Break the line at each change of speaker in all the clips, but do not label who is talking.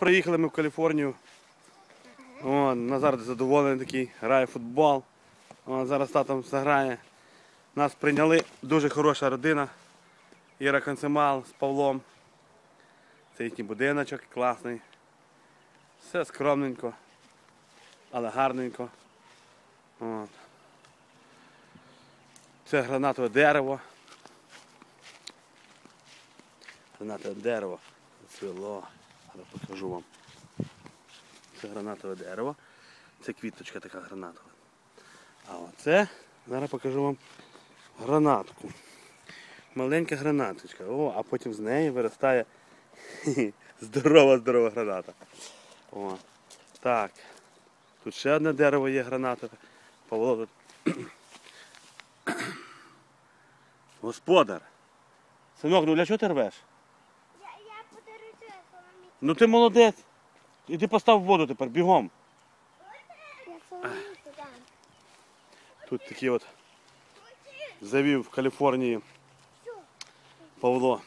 Приїхали ми в Каліфорнію. О, Назар задоволений такий, грає футбол. О, зараз татом заграє. Нас прийняли дуже хороша родина. Іра Концемал з Павлом. Це їхній будиночок класний. Все скромненько, але гарненько. От. Це гранатове дерево. Гранатове дерево. Цвіло. Зараз покажу вам. Це гранатове дерево. Це квіточка така гранатова. А оце зараз покажу вам гранатку. Маленька гранаточка. О, а потім з неї виростає здорова, здорова граната. О, так. Тут ще одне дерево є гранатове. Павло тут. Господар. Синок, ну для чого ти рвеш?
Я, я подарую це соломі.
Ну ти молодець. Іди постав воду тепер, бігом. Тут такі от завів в Каліфорнії Павло.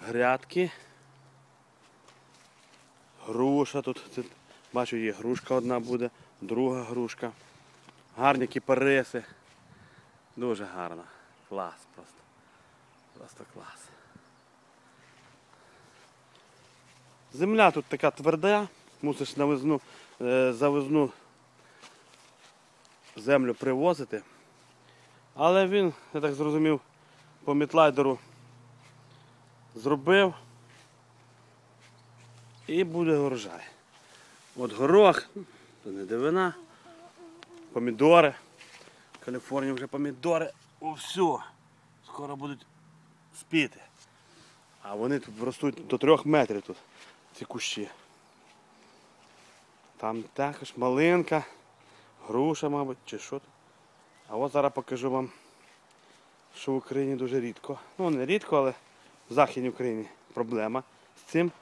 Грядки. Груша тут. Бачу, є грушка одна буде, друга грушка. Гарні кіпариси. Дуже гарно. Клас просто. Просто клас. Земля тут така тверда, мусиш на визну, е, землю привозити. Але він, я так зрозумів, по мітлайдеру зробив і буде урожай. От горох, то не дивина, помідори. В Каліфорнії вже помідори. О, все. Скоро будуть спіти. А вони тут ростуть до трьох метрів тут, ці кущі. Там також малинка, груша, мабуть, чи що. А от зараз покажу вам, що в Україні дуже рідко. Ну не рідко, але в Західній Україні проблема з цим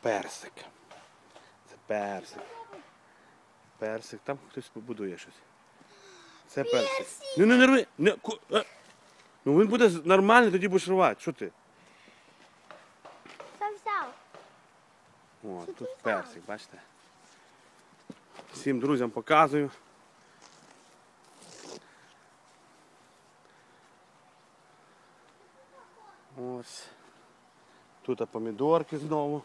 персик. Це персик. Персик, там хтось побудує щось. Це персик. Ну не нерви. Не, е. Ну він буде нормальний, тоді будеш рвати. Що ти?
Що взяв?
О, тут персик, бачите? Всім друзям показую. Ось. Тут помідорки знову.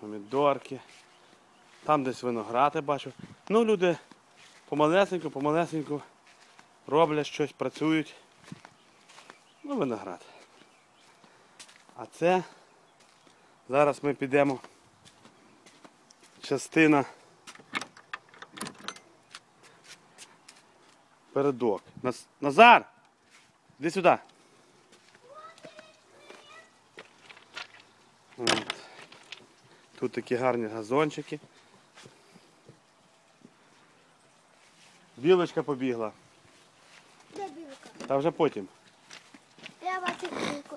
Помідорки. Там десь виноград я бачу. Ну, люди помалесеньку, помалесеньку роблять щось, працюють. Ну, виноград. А це Зараз ми підемо. Частина передок. Назар! Іди сюди. От. Тут такі гарні газончики. Білочка побігла.
Де білка?
Та вже потім.
Я бачу білку.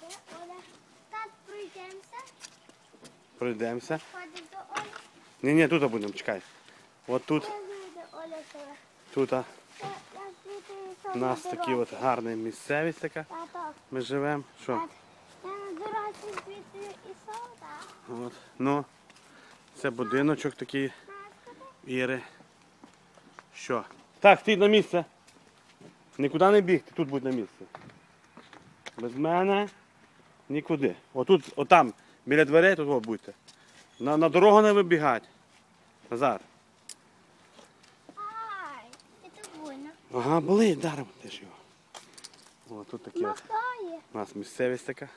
Де Оля? Так, пройдемося.
Пройдемося. Ні, ні, тут будемо, чекай. От тут, тут у нас такі от гарна місцевість така. Ми живемо. Що? От. Ну, це будиночок такий Іри. Що? Так, стій на місце. Нікуди не бігти, тут будь на місці. Без мене нікуди. Отут, отам, біля дверей, тут будьте. На, на дорогу не вибігати. Назар.
Ай, це больно.
Ага, болить, даром теж його. О, тут такі от.
Махає.
У нас місцевість така.